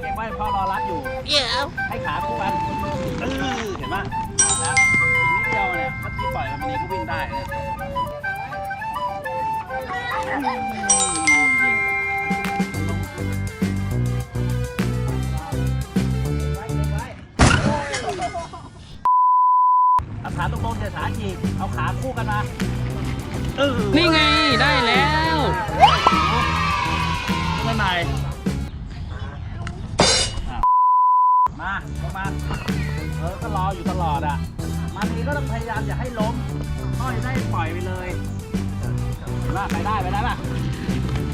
เก่งไว้พ่อรอรับอยู่ Yeah. ให้ขาคู่กันเออเห็นไหมนะอีกนิดเดียวเนี่ยเมื่อกี้ปล่อยมันนี้ก็วิ่งได้นะเอาขาตรงๆเดี๋ยวขาฉีกเอาขาคู่กันมาเออนี่ไงได้แล้ว ข้างใน มาลงมาเออก็รออยู่ตลอดอะ มาทีก็ต้องพยายามอย่าให้ล้มก็จะได้ปล่อยไปเลยเห็นป่ะไปได้ไปได้ป่ะ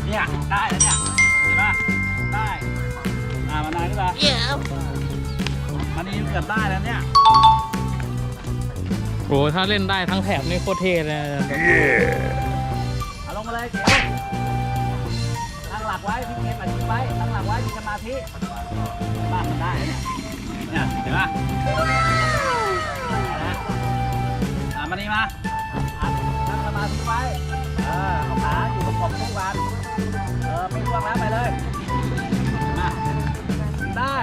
เนี่ยได้แล้วเนี่ยเห็นป่ะได้อ่ามานายนี่ป่ะ Yeah. มันนี้เกือบได้แล้วเนี่ยโอ้ถ้าเล่นได้ทั้งแถบนี่โคตรเท่เลยนะเอาลงมาเลยเก๋ตั้งหลักไว้พี่เกมหลักไว้ตั้งหลักไว้ มีสมามากมันได้เนี่ยเนี่ยเห็นป่ะนะอะมานี่มาอะตั้งสมาธิไว้เออเอาขาอยู่กับผมทุกวันเออไม่ร่วงแล้วไปเลยมาได้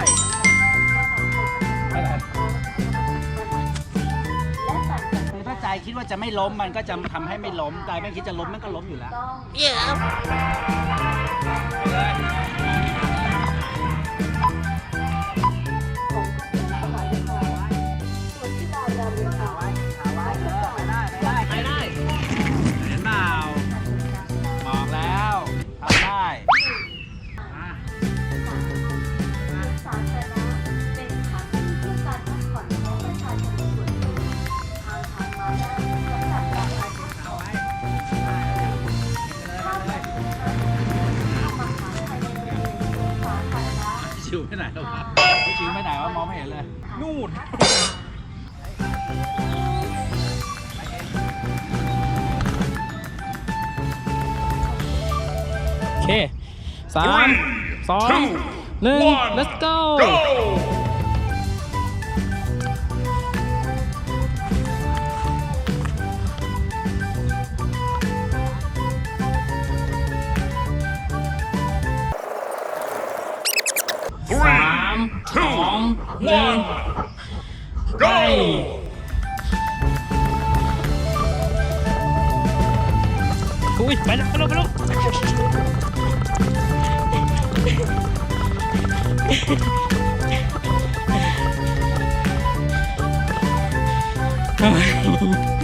ไปเลยคือถ้าใจคิดว่าจะไม่ล้มมันก็จะทำให้ไม่ล้มใจไม่คิดจะล้มมันก็ล้มอยู่แล้ว Yeah. ไป Bye. ะชิวไปไหนแล้ววะชิวไปไหนวะมองไม่เห็นเลย นู่น โอเคสามสองหนึ่ง let's go 3, 2, 1, GO! Ui, 빨리 빨리 빨리 Oh,